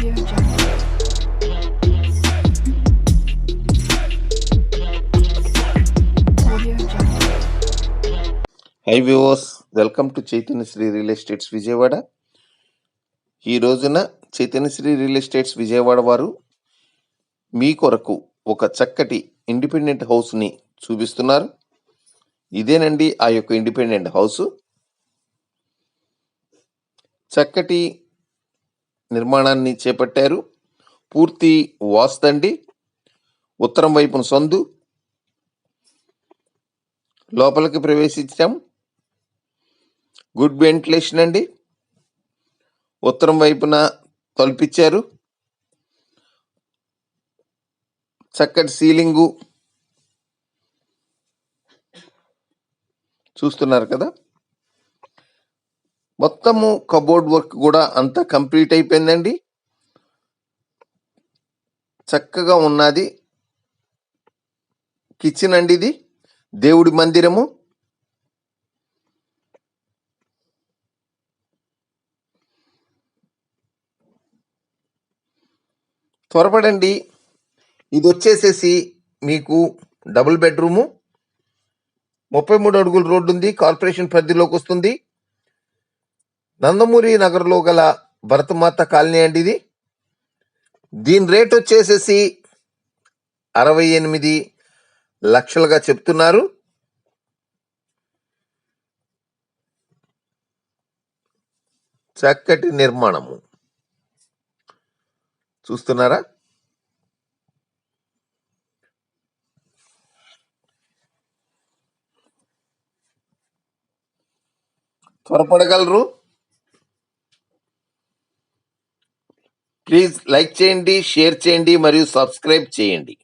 Hi viewers welcome to Chaitanya Sri real estates Vijayawada ఈ రోజున Chaitanya Sri real estates Vijayawada వారు మీ కొరకు ఒక చక్కటి ఇండిపెండెంట్ హౌస్ని చూపిస్తున్నారు. ఇదేనండి ఆ యొక్క ఇండిపెండెంట్ హౌస్ చక్కటి నిర్మాణాన్ని చేపట్టారు. పూర్తి వాస్తండి ఉత్తరం వైపున సందు. లోపలికి ప్రవేశించాం. గుడ్ వెంటిలేషన్ అండి. ఉత్తరం వైపున తలుపిచ్చారు. చక్కటి సీలింగు. చూస్తున్నారు కదా. మొత్తము కబోర్డ్ వర్క్ కూడా అంతా కంప్లీట్ అయిపోయిందండి. చక్కగా ఉన్నది. కిచెన్ అండి ఇది. దేవుడి మందిరము. త్వరపడండి. ఇది వచ్చేసేసి మీకు డబుల్ బెడ్రూము. ముప్పై మూడు అడుగుల రోడ్డు ఉంది కార్పొరేషన్ పరిధిలోకి వస్తుంది నందమూరి నగర్లో గల భరతమాత కాలనీ అండి ఇది. దీని రేట్ వచ్చేసేసి అరవై ఎనిమిది లక్షలుగా చెప్తున్నారు. చక్కటి నిర్మాణము. చూస్తున్నారా? త్వరపడగలరు? ప్లీజ్ లైక్ చేయండి షేర్ చేయండి మరియు సబ్స్క్రైబ్ చేయండి.